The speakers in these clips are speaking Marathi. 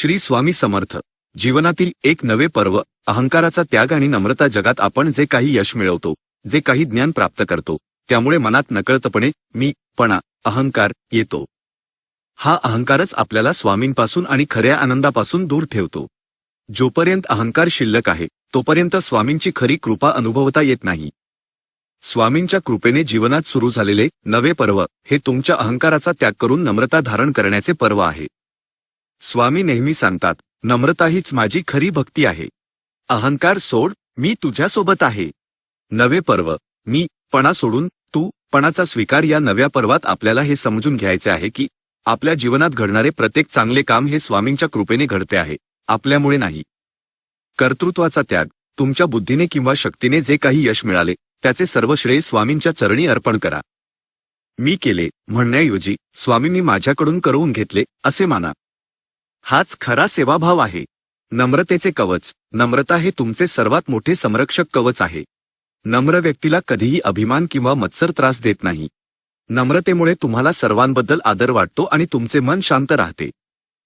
श्री स्वामी समर्थ. जीवनातील एक नवे पर्व अहंकाराचा त्याग आणि नम्रता जगात आपण जे काही यश मिळवतो जे काही ज्ञान प्राप्त करतो त्यामुळे मनात नकळतपणे मी पणा अहंकार येतो. हा अहंकारच आपल्याला स्वामींपासून आणि खऱ्या आनंदापासून दूर ठेवतो. जोपर्यंत अहंकार शिल्लक आहे तोपर्यंत स्वामींची खरी कृपा अनुभवता येत नाही. स्वामींच्या कृपेने जीवनात सुरू झालेले नवे पर्व हे तुमच्या अहंकाराचा त्याग करून नम्रता धारण करण्याचे पर्व आहे. स्वामी नेहमी सांगतात नम्रता हीच माझी खरी भक्ती आहे. अहंकार सोड मी तुझ्यासोबत आहे. नवे पर्व मी पणा सोडून तू पणाचा स्वीकार या नव्या पर्वात आपल्याला हे समजून घ्यायचे आहे की आपल्या जीवनात घडणारे प्रत्येक चांगले काम हे स्वामींच्या कृपेने घडते आहे आपल्यामुळे नाही. कर्तृत्वाचा त्याग तुमच्या बुद्धीने किंवा शक्तीने जे काही यश मिळाले त्याचे सर्व श्रेय स्वामींच्या चरणी अर्पण करा. मी केले म्हणण्याऐवजी स्वामींनी माझ्याकडून करवून घेतले असे माना. हाच खरा सेवाभाव आहे. नम्रतेचे कवच. नम्रता हे तुमचे सर्वात मोठे संरक्षक कवच आहे. नम्र व्यक्तीला कधीही अभिमान किंवा मत्सर त्रास देत नाही. नम्रतेमुळे तुम्हाला सर्वांबद्दल आदर वाटतो आणि तुमचे मन शांत राहते.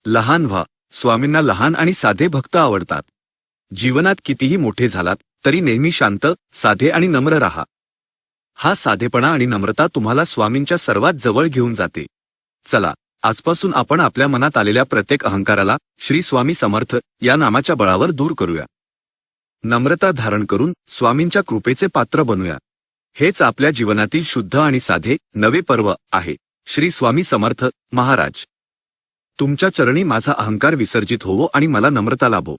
लहान व्हा. स्वामींना लहान आणि साधे भक्त आवडतात. जीवनात कितीही मोठे झालात तरी नेहमी शांत साधे आणि नम्र राहा. हा साधेपणा आणि नम्रता तुम्हाला स्वामींच्या सर्वात जवळ घेऊन जाते. चला. आजपासून आपण आपल्या मनात आलेल्या प्रत्येक अहंकाराला श्री स्वामी समर्थ या नामाच्या बळावर दूर करूया. नम्रता धारण करून स्वामींच्या कृपेचे पात्र बनूया. हेच आपल्या जीवनातील शुद्ध आणि साधे नवे पर्व आहे. श्री स्वामी समर्थ महाराज. तुमच्या चरणी माझा अहंकार विसर्जित होवो आणि मला नम्रता लाभो.